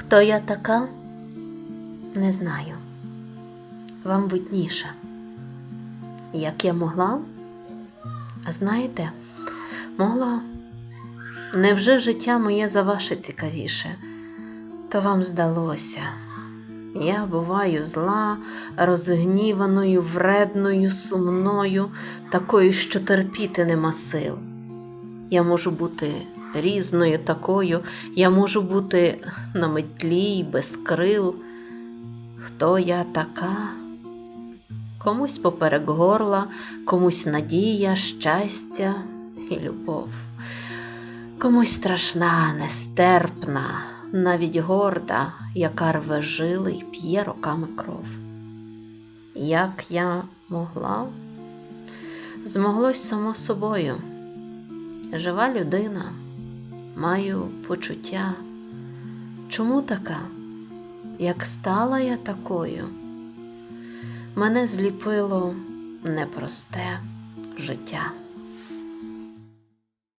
Хто я така? Не знаю. Вам видніше. Як я могла? А знаєте, могла. Невже життя моє за ваше цікавіше? То вам здалося. Я буваю зла, розгніваною, вредною, сумною, такою, що терпіти нема сил. Я можу бути різною такою, я можу бути на метлі, без крил. Хто я така? Комусь поперек горла, комусь надія, щастя і любов. Комусь страшна, нестерпна, навіть горда, яка рве жили й п'є роками кров. Як я могла? Змоглось само собою. Жива людина, маю почуття. Чому така? Як стала я такою? Мене зліпило непросте життя.